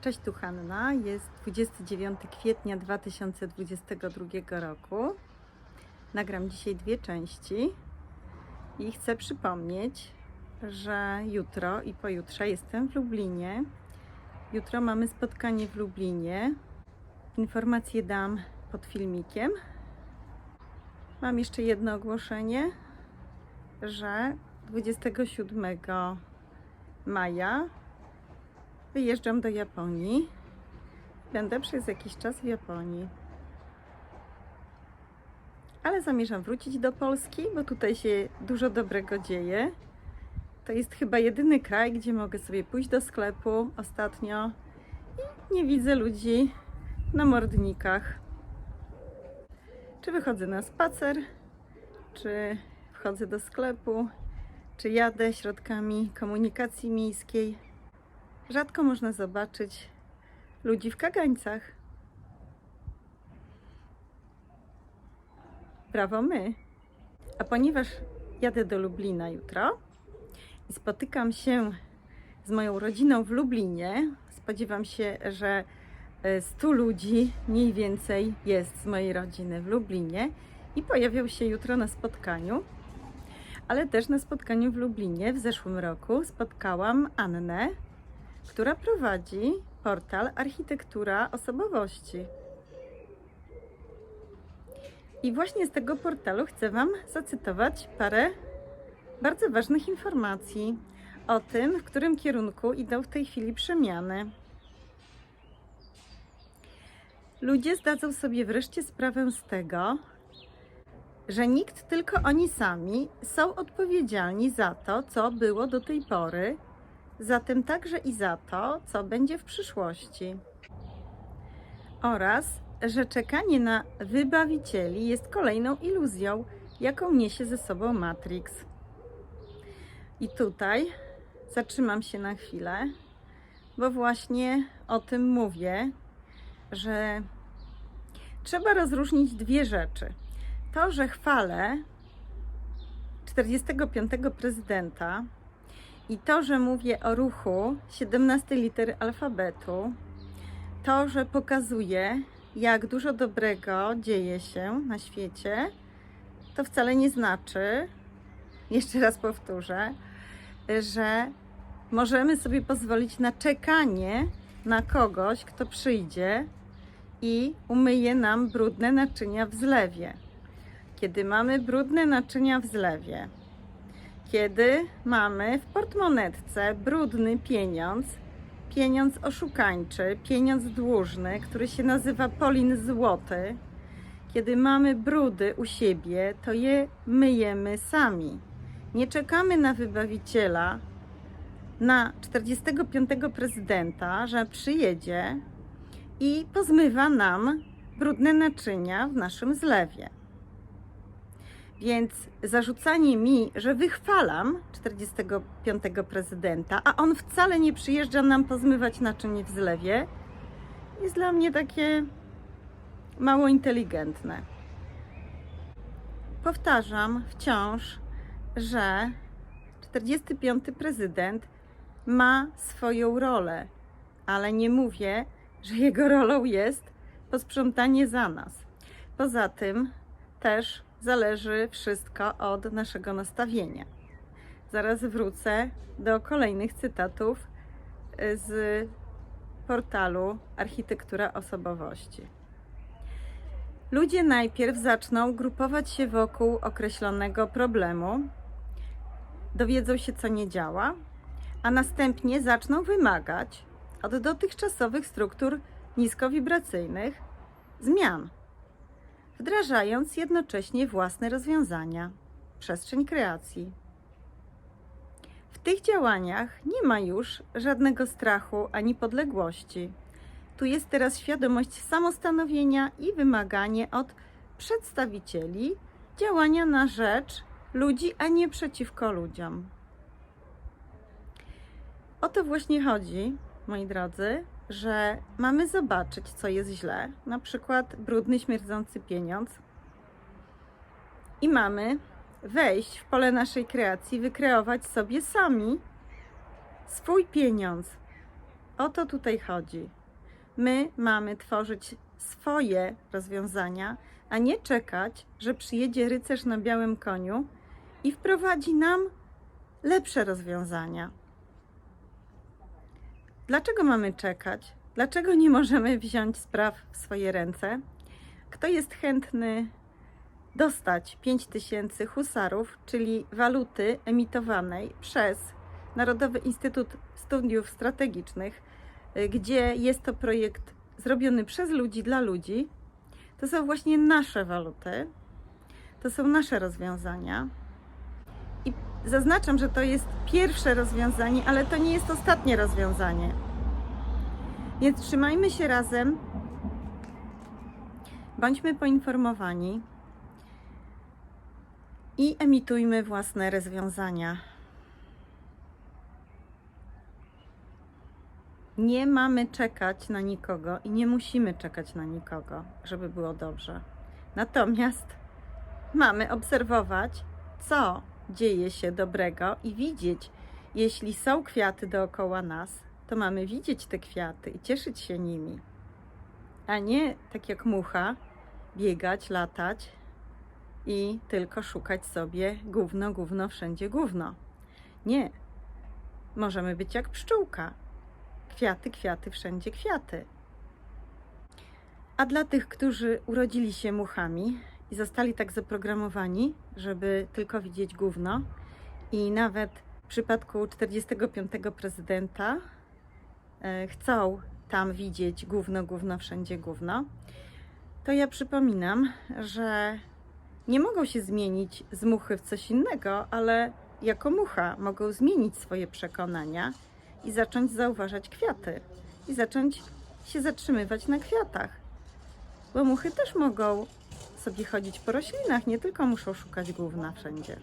Cześć, tu Hanna. Jest 29 kwietnia 2022 roku. Nagram dzisiaj dwie części i chcę przypomnieć, że jutro i pojutrze jestem w Lublinie. Jutro mamy spotkanie w Lublinie. Informacje dam pod filmikiem. Mam jeszcze jedno ogłoszenie, że 27 maja wyjeżdżam do Japonii. Będę przez jakiś czas w Japonii. Ale zamierzam wrócić do Polski, bo tutaj się dużo dobrego dzieje. To jest chyba jedyny kraj, gdzie mogę sobie pójść do sklepu ostatnio i nie widzę ludzi na mordnikach. Czy wychodzę na spacer, czy wchodzę do sklepu, czy jadę środkami komunikacji miejskiej. Rzadko można zobaczyć ludzi w kagańcach. Brawo my. A ponieważ jadę do Lublina jutro i spotykam się z moją rodziną w Lublinie, spodziewam się, że e, 100 ludzi mniej więcej jest z mojej rodziny w Lublinie i pojawią się jutro na spotkaniu. Ale też na spotkaniu w Lublinie w zeszłym roku spotkałam Annę, która prowadzi portal Architektura Osobowości. I właśnie z tego portalu chcę Wam zacytować parę bardzo ważnych informacji o tym, w którym kierunku idą w tej chwili przemiany. Ludzie zdadzą sobie wreszcie sprawę z tego, że nikt, tylko oni sami są odpowiedzialni za to, co było do tej pory zatem także i za to, co będzie w przyszłości. Oraz, że czekanie na wybawicieli jest kolejną iluzją, jaką niesie ze sobą Matrix. I tutaj zatrzymam się na chwilę, bo właśnie o tym mówię, że trzeba rozróżnić dwie rzeczy. To, że chwalę 45. prezydenta, i to, że mówię o ruchu 17 liter alfabetu, to, że pokazuję, jak dużo dobrego dzieje się na świecie, to wcale nie znaczy, jeszcze raz powtórzę, że możemy sobie pozwolić na czekanie na kogoś, kto przyjdzie i umyje nam brudne naczynia w zlewie. Kiedy mamy brudne naczynia w zlewie, kiedy mamy w portmonetce brudny pieniądz, pieniądz oszukańczy, pieniądz dłużny, który się nazywa Polin Złoty, kiedy mamy brudy u siebie, to je myjemy sami. Nie czekamy na wybawiciela, na 45. prezydenta, że przyjedzie i pozmywa nam brudne naczynia w naszym zlewie. Więc zarzucanie mi, że wychwalam 45. prezydenta, a on wcale nie przyjeżdża nam pozmywać naczyń w zlewie, jest dla mnie takie mało inteligentne. Powtarzam wciąż, że 45. prezydent ma swoją rolę, ale nie mówię, że jego rolą jest posprzątanie za nas. Poza tym też zależy wszystko od naszego nastawienia. Zaraz wrócę do kolejnych cytatów y, z portalu Architektura Osobowości. Ludzie najpierw zaczną grupować się wokół określonego problemu, dowiedzą się, co nie działa, a następnie zaczną wymagać od dotychczasowych struktur niskowibracyjnych zmian wdrażając jednocześnie własne rozwiązania, przestrzeń kreacji. W tych działaniach nie ma już żadnego strachu ani podległości. Tu jest teraz świadomość samostanowienia i wymaganie od przedstawicieli działania na rzecz ludzi, a nie przeciwko ludziom. O to właśnie chodzi, moi drodzy, że mamy zobaczyć, co jest źle, na przykład brudny, śmierdzący pieniądz, i mamy wejść w pole naszej kreacji, wykreować sobie sami swój pieniądz. O to tutaj chodzi. My mamy tworzyć swoje rozwiązania, a nie czekać, że przyjedzie rycerz na białym koniu i wprowadzi nam lepsze rozwiązania. Dlaczego mamy czekać? Dlaczego nie możemy wziąć spraw w swoje ręce? Kto jest chętny dostać 5000 husarów, czyli waluty emitowanej przez Narodowy Instytut Studiów Strategicznych, y, gdzie jest to projekt zrobiony przez ludzi dla ludzi, to są właśnie nasze waluty, to są nasze rozwiązania. Zaznaczam, że to jest pierwsze rozwiązanie, ale to nie jest ostatnie rozwiązanie. Więc trzymajmy się razem, bądźmy poinformowani i emitujmy własne rozwiązania. Nie mamy czekać na nikogo i nie musimy czekać na nikogo, żeby było dobrze. Natomiast mamy obserwować, co dzieje się dobrego i widzieć, jeśli są kwiaty dookoła nas, to mamy widzieć te kwiaty i cieszyć się nimi, a nie tak jak mucha biegać, latać i tylko szukać sobie gówno, gówno, wszędzie gówno. Nie. Możemy być jak pszczółka. Kwiaty, kwiaty, wszędzie kwiaty. A dla tych, którzy urodzili się muchami i zostali tak zaprogramowani, żeby tylko widzieć gówno, i nawet w przypadku 45 prezydenta e, chcą tam widzieć gówno, gówno, wszędzie gówno, to ja przypominam, że nie mogą się zmienić z muchy w coś innego, ale jako mucha mogą zmienić swoje przekonania i zacząć zauważać kwiaty i zacząć się zatrzymywać na kwiatach. Bo muchy też mogą sobie chodzić po roślinach, nie tylko muszą szukać główna wszędzie.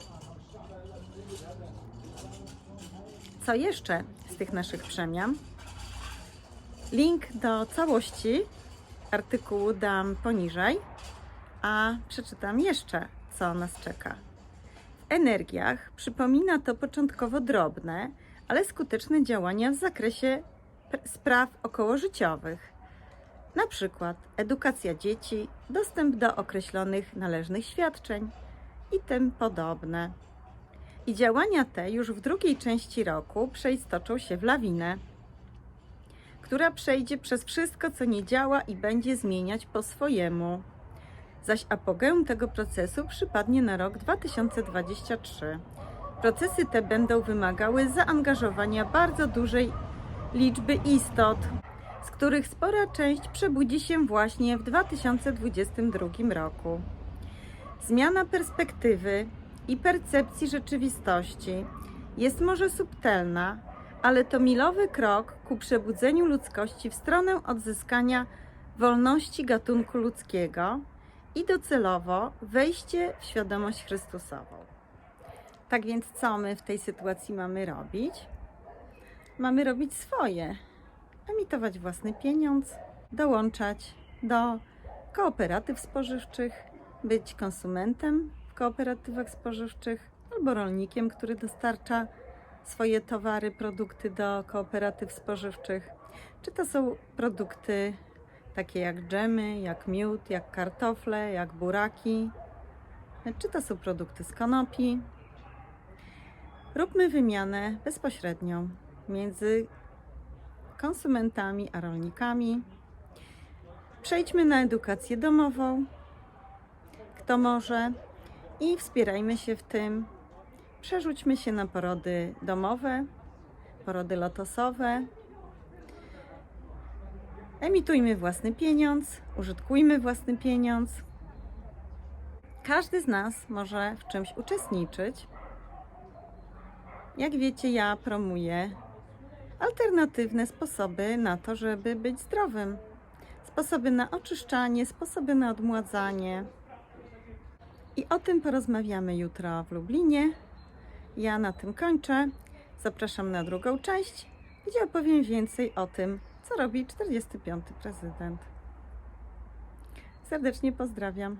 Co jeszcze z tych naszych przemian? Link do całości artykułu dam poniżej, a przeczytam jeszcze, co nas czeka. W energiach przypomina to początkowo drobne, ale skuteczne działania w zakresie pr- spraw okołożyciowych. Na przykład edukacja dzieci, dostęp do określonych należnych świadczeń i tym podobne. I działania te już w drugiej części roku przeistoczą się w lawinę, która przejdzie przez wszystko, co nie działa i będzie zmieniać po swojemu. Zaś apogeum tego procesu przypadnie na rok 2023. Procesy te będą wymagały zaangażowania bardzo dużej liczby istot, z których spora część przebudzi się właśnie w 2022 roku. Zmiana perspektywy i percepcji rzeczywistości jest może subtelna, ale to milowy krok ku przebudzeniu ludzkości w stronę odzyskania wolności gatunku ludzkiego i docelowo wejście w świadomość Chrystusową. Tak więc, co my w tej sytuacji mamy robić? Mamy robić swoje, emitować własny pieniądz, dołączać do kooperatyw spożywczych, być konsumentem w kooperatywach spożywczych albo rolnikiem, który dostarcza swoje towary, produkty do kooperatyw spożywczych. Czy to są produkty takie jak dżemy, jak miód, jak kartofle, jak buraki, czy to są produkty z konopi. Róbmy wymianę bezpośrednią między konsumentami a rolnikami. Przejdźmy na edukację domową, kto może, i wspierajmy się w tym. Przerzućmy się na porody domowe, porody lotosowe. Emitujmy własny pieniądz, użytkujmy własny pieniądz. Każdy z nas może w czymś uczestniczyć. Jak wiecie, ja promuję alternatywne sposoby na to, żeby być zdrowym. Sposoby na oczyszczanie, sposoby na odmładzanie. I o tym porozmawiamy jutro w Lublinie. Ja na tym kończę. Zapraszam na drugą część, gdzie opowiem więcej o tym, co robi 45. prezydent. Serdecznie pozdrawiam.